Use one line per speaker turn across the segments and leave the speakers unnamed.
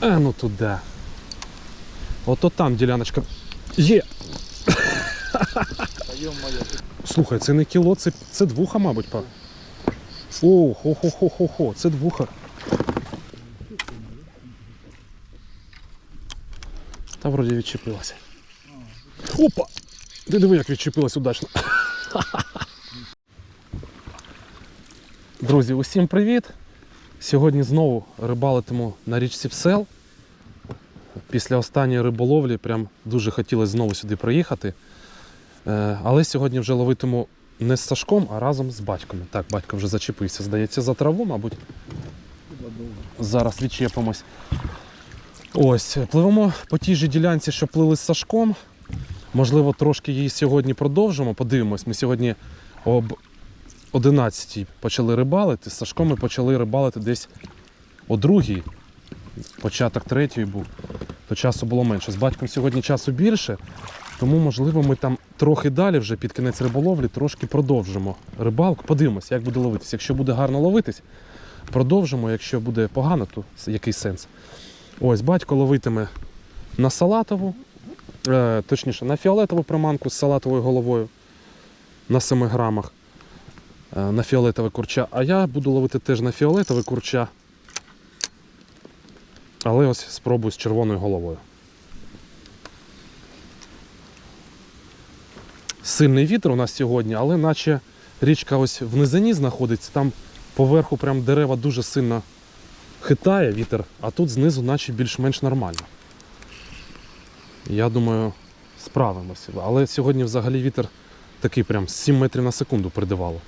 А ну туди. Ото там діляночка. Є!
Та йо-моє, ти
Слухай, це не кіло, це, це двуха, мабуть, па. О, хо-хо-хо-хо-хо, це двуха. Та вроді відчепилася. Опа! Ти диви, як відчепилась удачно. Друзі, усім привіт! Сьогодні знову рибалитиму на річці Всел. Після останньої риболовлі прям дуже хотілося знову сюди приїхати. Е, Але сьогодні вже ловитиму не з Сашком, а разом з батьком. Так, батько вже зачепився, здається, за траву, мабуть. Зараз відчепимось. Ось, пливемо по тій же ділянці, що плили з Сашком. Можливо, трошки її сьогодні продовжимо. Подивимось. Ми сьогодні об 11 почали рибалити. З Сашком ми почали рибалити десь о 2 початок третьої був. То часу було менше. З батьком сьогодні часу більше, тому, можливо, ми там трохи далі, вже під кінець риболовлі, трошки продовжимо рибалку. Подивимося, як буде ловитись. Якщо буде гарно ловитись, продовжимо. Якщо буде погано, то який сенс? Ось батько ловитиме на салатову, е, точніше, на фіолетову приманку з салатовою головою на 7 грамах на фіолетове курча. А я буду ловити теж на фіолетове курча. Але ось спробую з червоною головою. Сильний вітер у нас сьогодні, але наче річка ось в низині знаходиться, там поверху прям дерева дуже сильно хитає вітер, а тут знизу наче більш-менш нормально. Я думаю, справимося. Але сьогодні взагалі вітер такий прям 7 метрів на секунду придавало.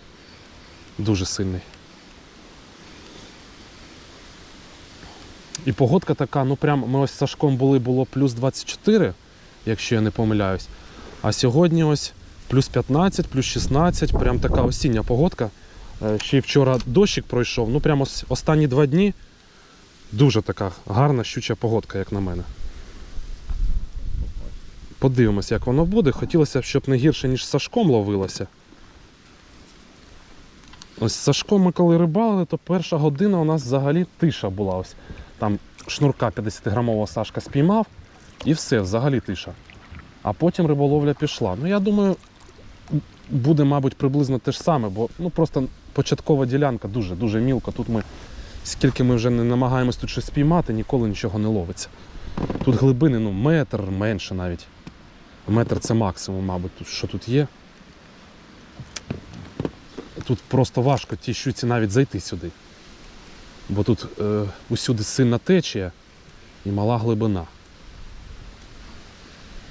Дуже сильний. І погодка така, ну прям ми ось з Сашком були, було плюс 24, якщо я не помиляюсь. А сьогодні ось плюс 15, плюс 16, прям така осіння погодка. Е, Ще й вчора дощик пройшов. Ну прямо ось останні два дні дуже така гарна щуча погодка, як на мене. Подивимося, як воно буде. Хотілося б, щоб не гірше, ніж Сашком ловилося. Ось з Сашком ми коли рибалили, то перша година у нас взагалі тиша була. Ось там шнурка 50-грамового Сашка спіймав і все, взагалі тиша. А потім риболовля пішла. Ну я думаю, буде, мабуть, приблизно те ж саме, бо ну просто початкова ділянка дуже дуже мілка. Тут ми, скільки ми вже не намагаємось тут щось спіймати, ніколи нічого не ловиться. Тут глибини, ну, метр менше навіть. Метр це максимум, мабуть, що тут є. Тут просто важко тій щуці навіть зайти сюди. Бо тут е, усюди сильна течія і мала глибина.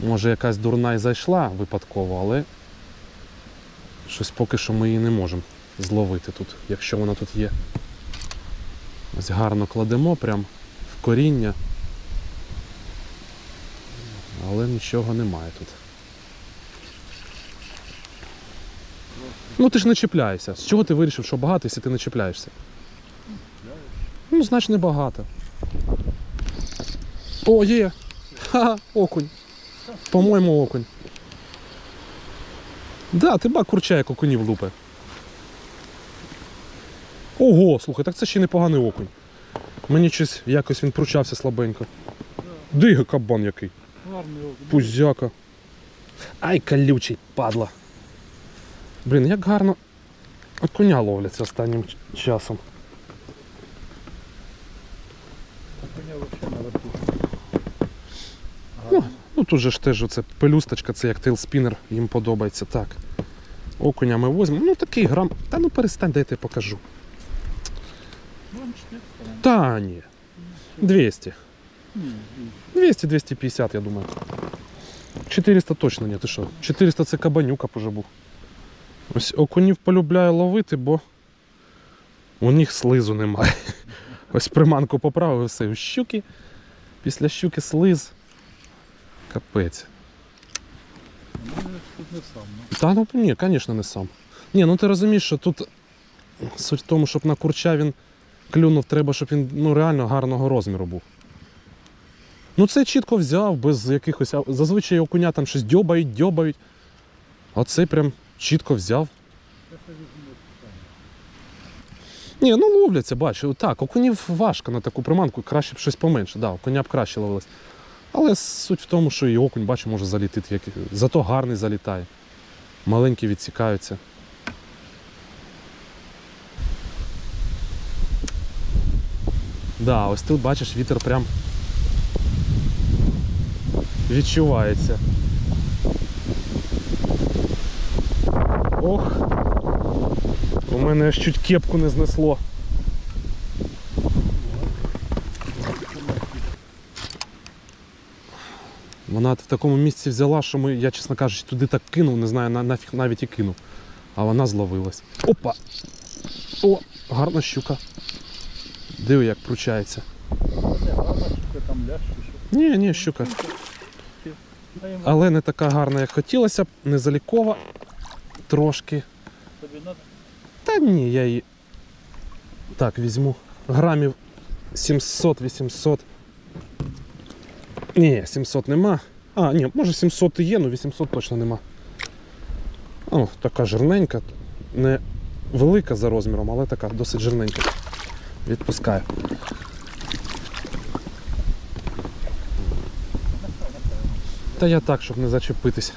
Може якась дурна і зайшла випадково, але щось поки що ми її не можемо зловити тут, якщо вона тут є. Ось гарно кладемо прям в коріння. Але нічого немає тут. Ну ти ж не чіпляєшся. З чого ти вирішив, що багато, якщо ти не чіпляєшся? Ну, значить не багато. О, є! Ха, окунь. По-моєму, окунь. Да, ти ба курча, як окунів лупе. Ого, слухай, так це ще непоганий окунь. Мені щось якось він пручався слабенько. Дига кабан який. Пузяка. Ай, колючий, падла. Блін, як гарно коня ловляться останнім часом.
Взагалі на.
Ну, ну тут же ж теж оце пелюсточка, це як тейлспінер, їм подобається. Так. Окуня ми візьмемо. Ну такий грам. Та ну перестань, дай я покажу. Та ні. 200. 200-250, я думаю. 400 точно ні, ти що? 400 це кабанюка був. Ось окунів полюбляю ловити, бо у них слизу немає. Ось приманку поправив все. У щуки. Після щуки слиз. Капець.
тут не сам. Ну.
Та ну ні, звісно, не сам. Ні, ну ти розумієш, що тут суть в тому, щоб на курча він клюнув, треба, щоб він ну, реально гарного розміру був. Ну це чітко взяв, без якихось. Зазвичай окуня там щось дьобають, дьобають. А цей прям чітко взяв. Ні, ну ловляться, бачу. Так, окунів важко на таку приманку, краще б щось поменше. Да, окуня б краще ловилось. Але суть в тому, що і окунь, бачу, може залітити. Як... Зато гарний залітає. Маленькі відсікаються. Да, ось тут бачиш, вітер прям відчувається. Ох, у мене аж чуть кепку не знесло. Вона в такому місці взяла, що ми, я, чесно кажучи, туди так кинув, не знаю, нафіг навіть і кинув. А вона зловилась. Опа! О, гарна щука. Диви, як пручається. Ні, ні, щука. Але не така гарна, як хотілося б, не залікова трошки.
тобі надо.
Та ні, я її так візьму. Грамів 700-800. Ні, 700 нема. А, ні, може 700 і є, але 800 точно нема. О, така жирненька. Не велика за розміром, але така досить жирненька. Відпускаю. Та я так, щоб не зачепитись.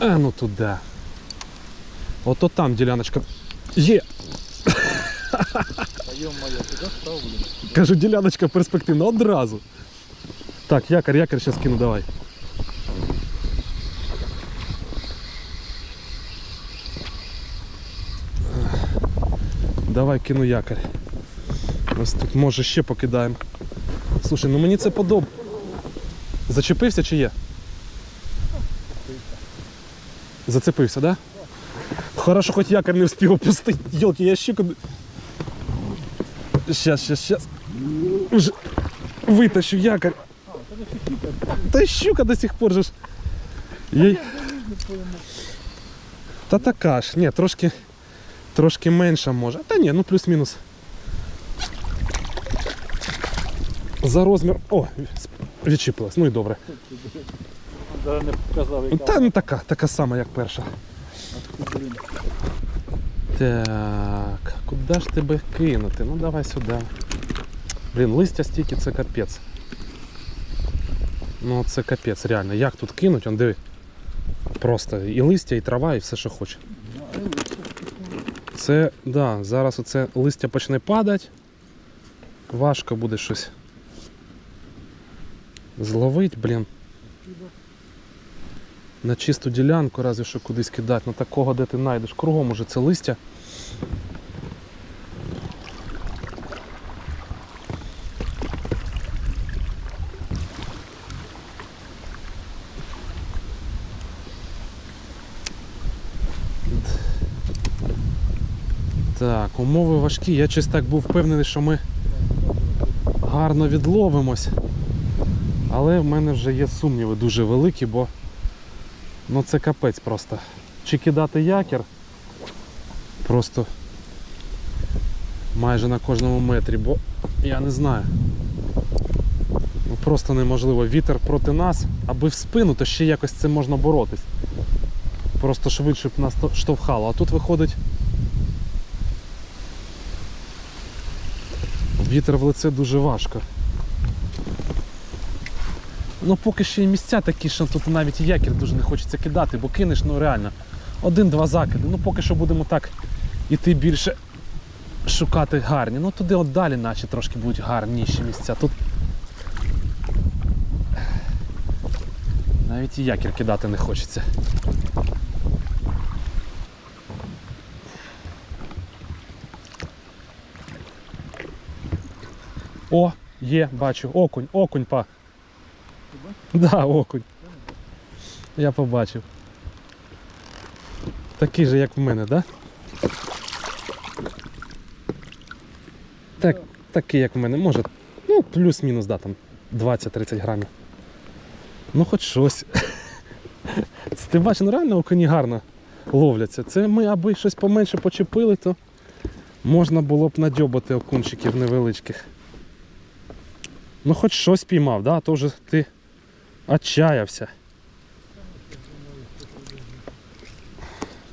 А ну туди. Ото там діляночка. Є! Кажу, діляночка перспективна одразу. Так, якорь, якорь зараз кину, давай. Давай кину якорь. Ось тут може ще покидаємо. Слушай, ну мені це подобається. Зачепився чи є? Зацепився, да? Хорошо, хоч якорь не встиг опустити. Йолки, я щука. Щас, щас, щас. Уже витащу якорь.
А, це не фікіка.
Та й щука до сих пор же ж. Їй... Та така ж, ні, трошки, трошки менша може. Та ні, ну плюс-мінус. За розмір. О, відчіпилась, ну і добре.
Даже не показав, яка.
Та ну така, така сама, як перша. Так, куди ж тебе кинути? Ну давай сюди. Блін, листя стільки це капець. Ну це капець, реально. Як тут кинуть, он диви. Просто і листя, і трава, і все, що хоче. Це, да, зараз оце листя почне падати. Важко буде щось зловити, блін. На чисту ділянку, разве що кудись кидати. Ну такого, де ти знайдеш. Кругом уже це листя. Так, умови важкі. Я щось так був впевнений, що ми гарно відловимось. Але в мене вже є сумніви дуже великі, бо ну це капець просто. Чи кидати якір просто майже на кожному метрі, бо я не знаю. Ну, просто неможливо. Вітер проти нас, аби в спину, то ще якось це можна боротись. Просто швидше б нас штовхало. А тут виходить. Вітер в лице дуже важко. Ну поки ще й місця такі, що тут навіть і якір дуже не хочеться кидати, бо кинеш, ну реально, один-два закиди. Ну поки що будемо так іти більше шукати гарні. Ну туди от далі наче трошки будуть гарніші місця. Тут навіть і якір кидати не хочеться. О, є, бачу, окунь, окунь, па. Да, окунь. Я побачив. Такий же, як в мене, да? Так, такий, як в мене. Може, ну, плюс-мінус, да, там 20-30 грамів. Ну, хоч щось. Ти бачиш, ну реально окуні гарно ловляться. Це ми аби щось поменше почепили, то можна було б надьобати окунчиків невеличких. Ну хоч щось піймав, да? а то вже ти отчаявся.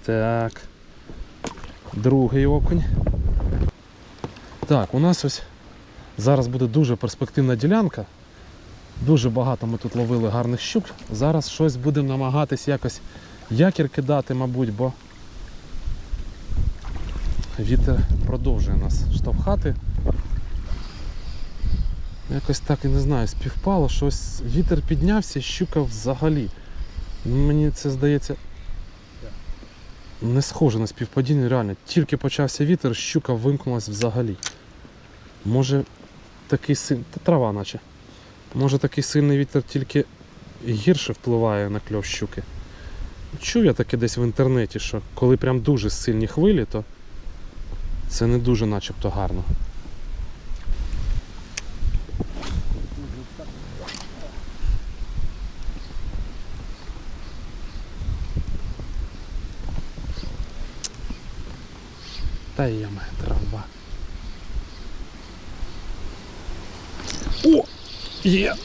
Так. Другий окунь. Так, у нас ось зараз буде дуже перспективна ділянка. Дуже багато ми тут ловили гарних щук. Зараз щось будемо намагатись якось якір кидати, мабуть, бо вітер продовжує нас штовхати. Якось так і не знаю, співпало, щось вітер піднявся, щука взагалі. Мені це здається не схоже на співпадіння, реально. Тільки почався вітер, щука вимкнулась взагалі. Може такий сильний. Та трава наче. Може такий сильний вітер тільки гірше впливає на кльов щуки. Чув я таке десь в інтернеті, що коли прям дуже сильні хвилі, то це не дуже начебто гарно. Та яме трава. О! Є!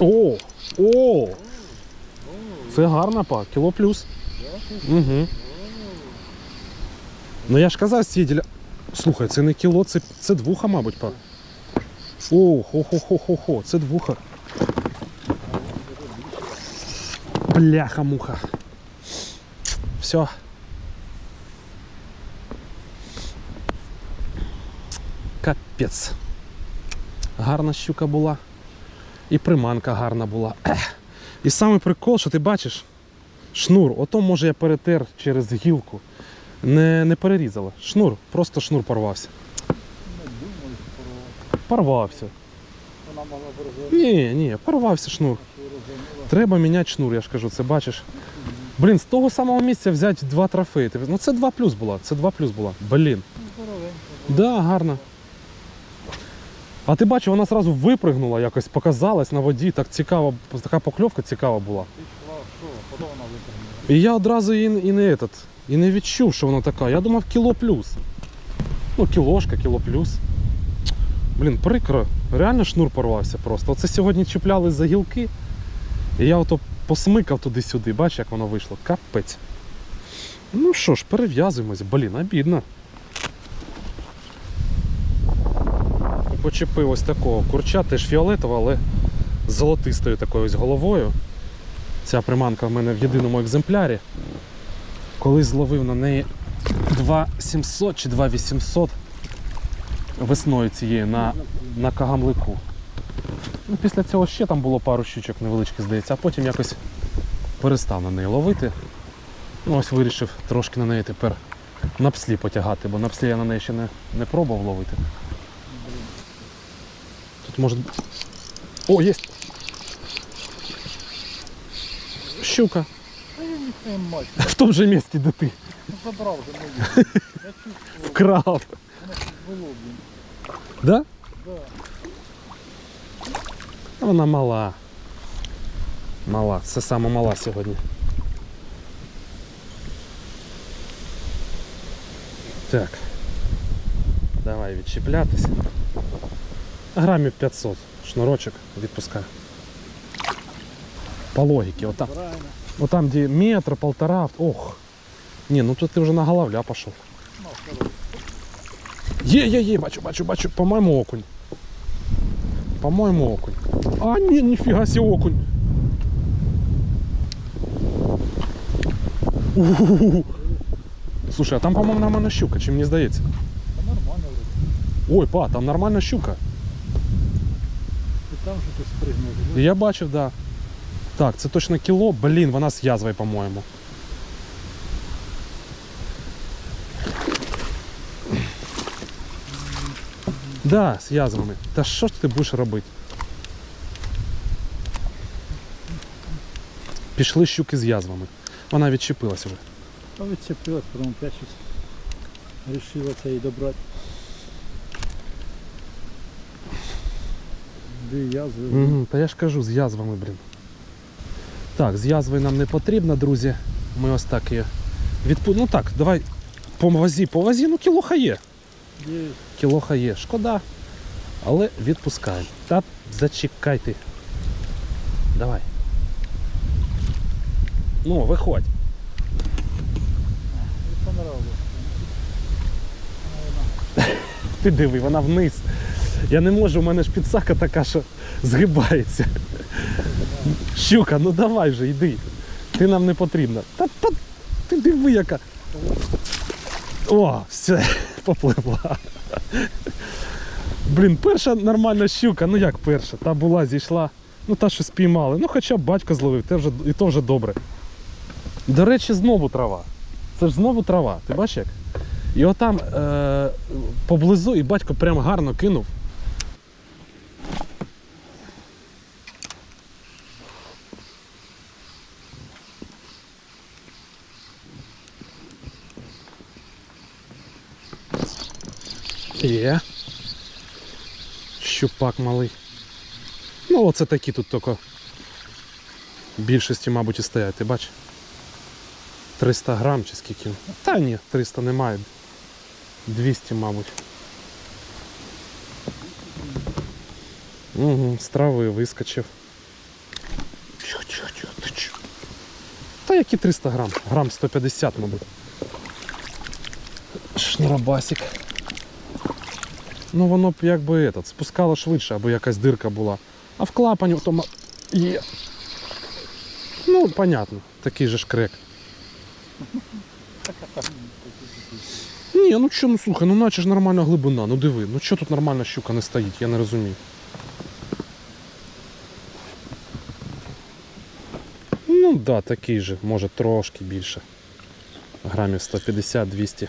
О! О! Це гарна па, кіло плюс. Угу. Ну я ж казав, з цієї діля... Слухай, це не кіло, це, це двуха, мабуть, па. О, хо-хо-хо-хо-хо, це двуха. Бляха-муха. Все. Капець. Гарна щука була. І приманка гарна була. Ех. І саме прикол, що ти бачиш, шнур, ото може я перетер через гілку. Не, не перерізала. Шнур, просто шнур порвався. Порвався. Ні, ні, порвався шнур. Треба міняти шнур, я ж кажу, це бачиш. Блін, з того самого місця взяти два трофеї. Ну це 2 плюс була, це 2 плюс була. Блін. Да, гарно. А ти бачив, вона одразу випригнула, якось показалась на воді, так цікаво, така покльовка цікава була.
Ти йшла, що, потім вона витягнула.
І я одразу і, і не этот, і не відчув, що вона така. Я думав кіло плюс. Ну, кілошка, кіло плюс. Блін, прикро. Реально шнур порвався просто. Оце сьогодні чіпляли за гілки. І я ото посмикав туди-сюди. Бачиш, як воно вийшло. Капець. Ну що ж, перев'язуємось. Блін, обідно. Почепив ось такого курча, теж фіолетового, але з золотистою такою ось головою. Ця приманка в мене в єдиному екземплярі. Колись зловив на неї 2700 чи 2800 весною цією на, на кагамлику. Ну, після цього ще там було пару щучок невеличких, здається, а потім якось перестав на неї ловити. Ну, ось вирішив трошки на неї тепер на пслі потягати, бо на пслі я на неї ще не, не пробував ловити. Тут може. О, є! Щука.
Та я не знаю, мать,
В тому же місці, де ти
ну, забрав же мою. Я чувствував,
вкрав.
воно тут було, блін.
Да?
Да.
Вона мала. Мала, це саме мала сьогодні. Так. Давай відчіплятися. Грамів 500. Шнурочок відпускаю. По логіці, отам.
Правильно.
Отам, де метр, полтора. Ох. Не, ну тут ти вже на головля пішов.
Ну, хорошо.
Є, є, є, бачу, бачу, бачу, по-моєму окунь. По-моєму окунь. А, ні, ніфіга сі окунь. У-ху-ху-ху. Слушай, а там, по-моєму, нормальна щука, чи мені здається?
Та нормально вроде.
Ой, па, там нормальна щука.
І
Я бачив, да. Так, це точно кіло. Блін, вона з язвою, по-моєму. Да, з язвами. Та що ж ти будеш робити? Пішли щуки з язвами. Вона відчепилась вже.
Відчепилась, потім опять щось рішила це і добрати. Де язви.
Угу, та я ж кажу, з язвами, блін. Так, з язвою нам не потрібно, друзі. Ми ось так її відпу... Ну так, давай по вазі, по вазі, ну кілоха є.
Є.
Кілоха є, шкода. Але відпускаємо. Та зачекайте. Давай. Ну, виходь. Ти диви, вона вниз. Я не можу, у мене ж підсака така, що згибається. Щука, ну давай вже, йди. Ти нам не потрібна. Та па- ти диви, яка. О, все, попливла. Блін, перша нормальна щука, ну як перша, та була, зійшла. Ну та що спіймали. Ну хоча б батько зловив, те вже, і то вже добре. До речі, знову трава. Це ж знову трава, ти бачиш як? І отам е, поблизу, і батько прям гарно кинув. Є. Щупак малий. Ну, оце такі тут тільки. Більшості, мабуть, і стоять, ти бачиш? 300 грам чи скільки? Та ні, 300 немає. 200, мабуть. Угу, з трави вискочив. Чо, чо, чо, ти чо? Та які 300 грам? Грам 150, мабуть. Шнурабасик. Ну воно б якби этот, спускало швидше, аби якась дирка була. А в клапані то є. Ну, понятно, такий же ж крек. Ні, ну що, ну слухай, ну наче ж нормальна глибина, ну диви, ну що тут нормальна щука не стоїть, я не розумію. Ну да, такий же, може трошки більше. Грамів 150-200.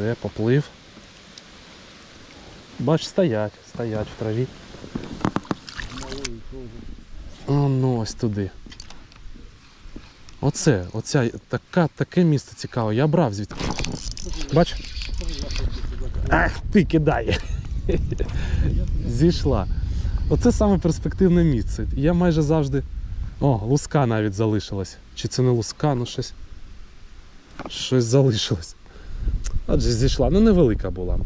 Все, поплив. Бач, стоять, стоять в траві. А ну ось туди. Оце, оця, така, таке місце цікаве. Я брав звідти. Бач? Ах, ти кидай. Зійшла. Оце саме перспективне місце. Я майже завжди. О, луска навіть залишилась. Чи це не луска, ну щось. Щось залишилось. Отже, зійшла. Ну невелика була.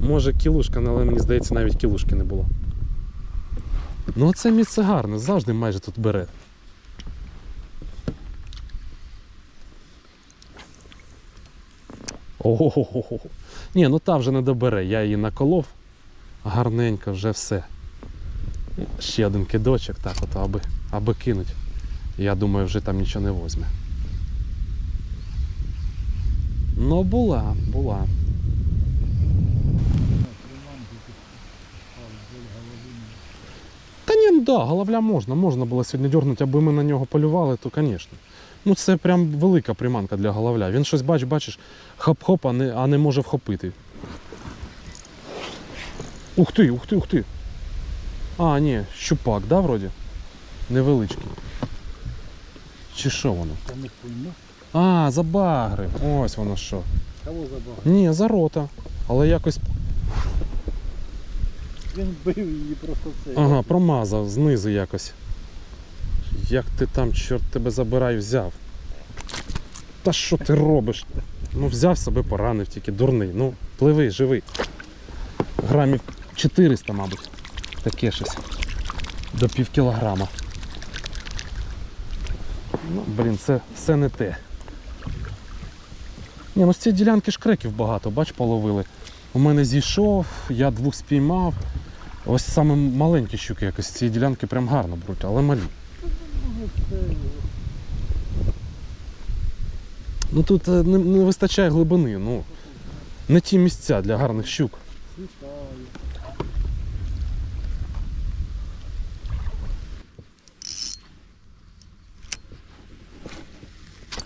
Може кілушка, але мені здається, навіть кілушки не було. Ну це місце гарне, завжди майже тут бере. Ого. Ні, ну та вже не добере. Я її наколов. Гарненько вже все. Ще один кидочок, так от, аби, аби кинуть. Я думаю, вже там нічого не возьме. Ну, була, була. Та ні, ну да, головля можна, можна було сьогодні дергнути, аби ми на нього полювали, то звісно. Ну це прям велика приманка для головля. Він щось бач, бачиш, хоп-хоп, а не, а не може вхопити. Ух ти, ух ти, ух ти. А, ні, щупак, да, вроді? Невеличкий. Чи що воно?
Там не пойму.
А, за багри. Ось воно що.
Кого забагав?
Ні, за рота. Але якось
Він бив її просто це.
Ага, промазав знизу якось. Як ти там, чорт тебе забирай, взяв? Та що ти робиш? Ну взяв себе, поранив тільки, дурний. Ну, пливи, живи. Грамів 400, мабуть. Таке щось. До пів кілограма. Ну, блін, це все не те. Ні, ну з цієї ділянки шкреків багато, бач, половили. У мене зійшов, я двох спіймав. Ось саме маленькі щуки якось з цієї ділянки прям гарно беруть, але малі. Ну тут е, не, не вистачає глибини, ну. Не ті місця для гарних щук.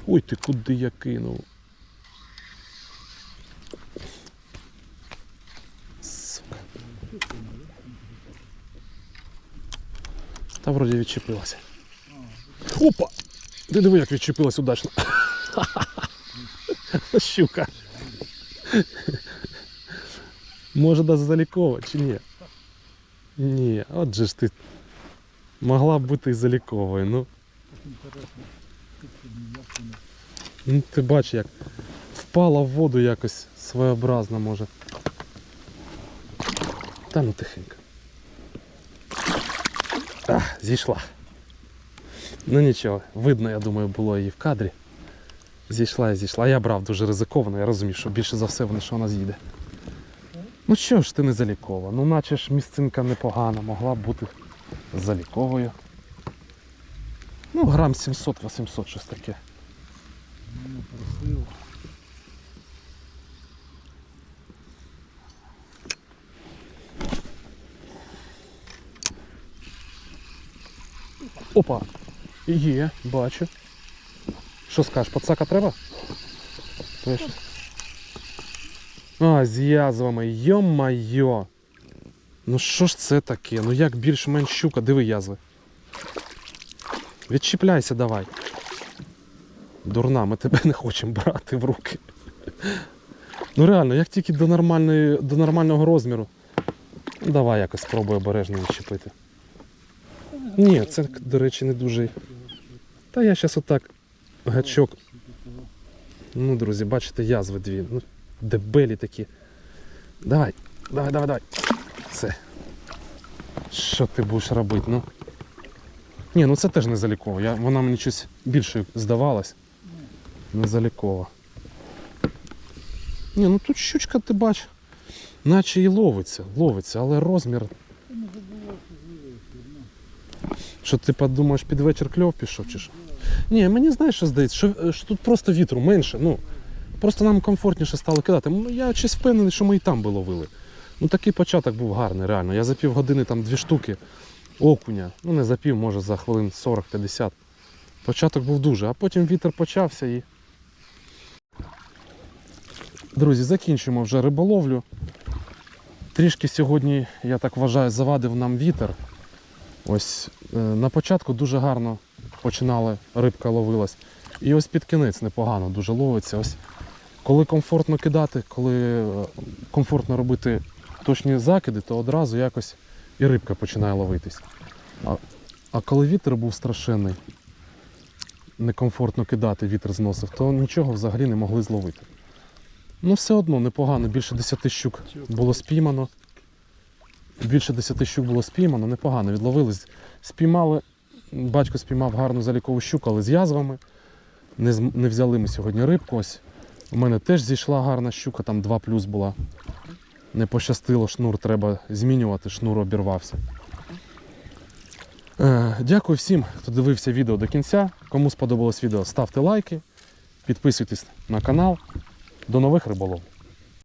Ой, ти куди я кинув? Та вроді відчепилася. Опа! Ти диви, як відчепилась удачно. Щука. Може да залікова чи ні? Ні, отже ж ти могла б бути і заліковою, ну. Ну ти бач, як впала в воду якось своєобразно може. Та ну тихенько. А, зійшла. Ну нічого, видно, я думаю, було її в кадрі. Зійшла і зійшла. Я брав дуже ризиковано, я розумів, що більше за все вона що вона з'їде. Ну що ж ти не залікова? Ну наче ж місцинка непогана, могла б бути заліковою. Ну, грам 700-800 щось таке. Опа! Є, бачу. Що скажеш, пацака треба? А, з язвами, йо-майо. Ну що ж це таке? Ну як більш-менш щука, диви язви. Відчіпляйся давай. Дурна, ми тебе не хочемо брати в руки. Ну реально, як тільки до, нормальної, до нормального розміру. Давай якось спробуй обережно відчепити. Ні, це, до речі, не дуже. Та я зараз отак гачок. Ну, друзі, бачите, язви дві. Ну, дебелі такі. Давай, давай, давай, давай. Все. Що ти будеш робити? Ну? Ні, ну це теж не заліково. Я, вона мені щось більше здавалась. Не залікова. Ні, ну тут щучка, ти бач, наче і ловиться, ловиться, але розмір Що ти подумаєш, під вечір кльов пішов чи що? Ні, мені знаєш, що здається, що, е, що тут просто вітру менше. Ну, просто нам комфортніше стало кидати. Я щось впевнений, що ми і там би ловили. Ну такий початок був гарний, реально. Я за півгодини там дві штуки окуня. Ну не за пів, може за хвилин 40-50. Початок був дуже, а потім вітер почався і. Друзі, закінчуємо вже риболовлю. Трішки сьогодні, я так вважаю, завадив нам вітер. Ось е, на початку дуже гарно починала рибка ловилась. І ось під кінець непогано дуже ловиться. Ось коли комфортно кидати, коли е, комфортно робити точні закиди, то одразу якось і рибка починає ловитись. А, а коли вітер був страшенний, некомфортно кидати, вітер зносив, то нічого взагалі не могли зловити. Ну, все одно непогано, більше 10 щук було спіймано. Більше 10 щук було спіймано, непогано відловились. Спіймали, батько спіймав гарну залікову щуку, але з язвами. Не, не взяли ми сьогодні рибку. Ось. У мене теж зійшла гарна щука, там 2 плюс була. Не пощастило, шнур треба змінювати, шнур обірвався. Е, дякую всім, хто дивився відео до кінця. Кому сподобалось відео, ставте лайки, підписуйтесь на канал. До нових риболов.